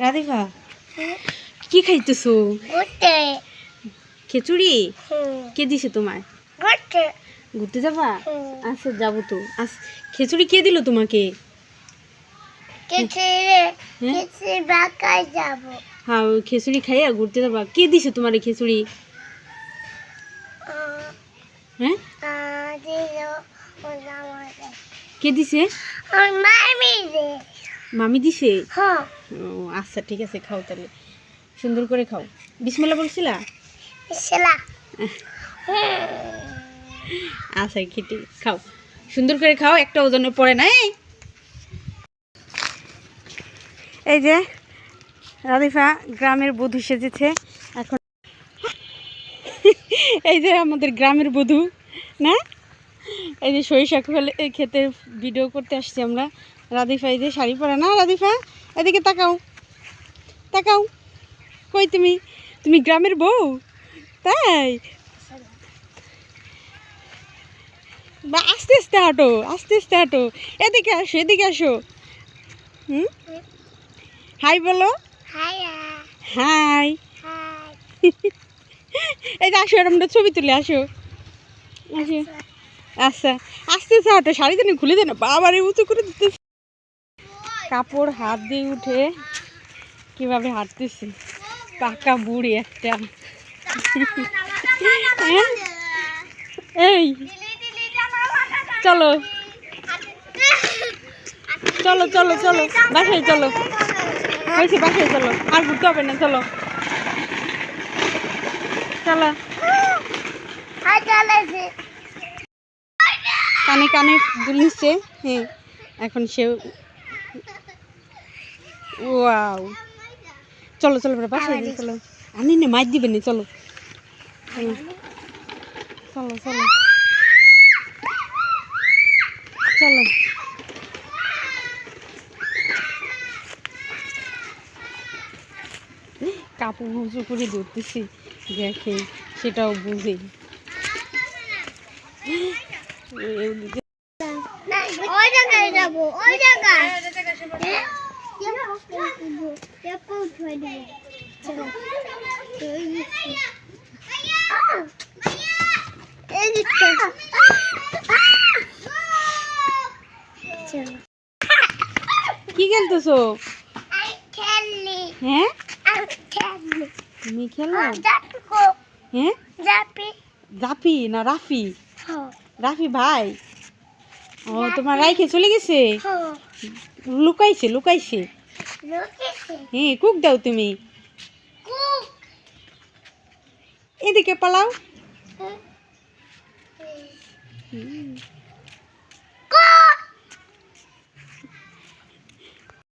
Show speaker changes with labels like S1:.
S1: রাধিকা কি খাইতেছো?
S2: ঘুরতে।
S1: খিচুড়ি? কে দিছে তোমায়?
S2: ঘুরতে।
S1: যাবা? আচ্ছা যাব তো। আস খিচুড়ি কে দিল তোমাকে? হ্যাঁ?
S2: যাব।
S1: হ্যাঁ খিচুড়ি খাইয়া ঘুরতে যাবা। কে দিছে তোমার খিচুড়ি? হ্যাঁ? কে দিছে?
S2: মামি
S1: দিছে?
S2: হ্যাঁ।
S1: ও আচ্ছা ঠিক আছে খাও তাহলে। সুন্দর করে খাও। বিসমিল্লা বলছিলা?
S2: সেলা
S1: আচ্ছা খেতে খাও। সুন্দর করে খাও একটা ওজনে পড়ে না এই। যে রাধিফা গ্রামের বধূ সেজেছে এখন এই যে আমাদের গ্রামের বধূ না? এই যে সরিষা এই খেতে ভিডিও করতে আসছি আমরা। রাধিফা এই যে শাড়ি পরে না রাধিফা? এদিকে তাকাও তাকাও। কই তুমি? তুমি গ্রামের বউ? তাই? বা আস্তে আস্তে হাঁটো আস্তে আস্তে হাঁটো। এদিকে আসো এদিকে আসো। হুম? হাই বলো। হাই।
S2: হাই।
S1: এই যে আসো এরকম একটা ছবি তুলে আসো। আসো আচ্ছা আস্তে আস্তে হাঁটো। শাড়ি দেন খুলে দেন বাবারে উঁচু করে দিতে কাপড় হাত দিয়ে উঠে কীভাবে হাঁটতেছে। পাকা বুড়ি একটা। হ্যাঁ? এই। চলো। চলো চলো চলো। বাসায় চলো। হয়েছে বাসায় চলো। আর ঘুরতে হবে না, চলো। চলো। কানে কানে দুল নিচ্ছে হ্যাঁ এখন সে ওয়াও চলো চলো এবার বাসায় চলো। আনি নে মাইর দিবেন না চলো। চলো চলো। চলো। কাপড় উঁচু করে ধরতেছি দেখে সেটাও বুঝে।
S2: ওই জায়গায় যাব ওই জায়গায়।
S1: কি খেলতেছো? হ্যাঁ? তুমি খেলো। হ্যাঁ? জাফি না রাফি?
S2: হ্যাঁ।
S1: রাফি ভাই? ও তোমার রাইখে চলে গেছে
S2: হ্যাঁ।
S1: লুকাইছে লুকাইছে। হ্যাঁ কুক দাও তুমি এদিকে পালাও
S2: হ্যাঁ।
S1: হুম।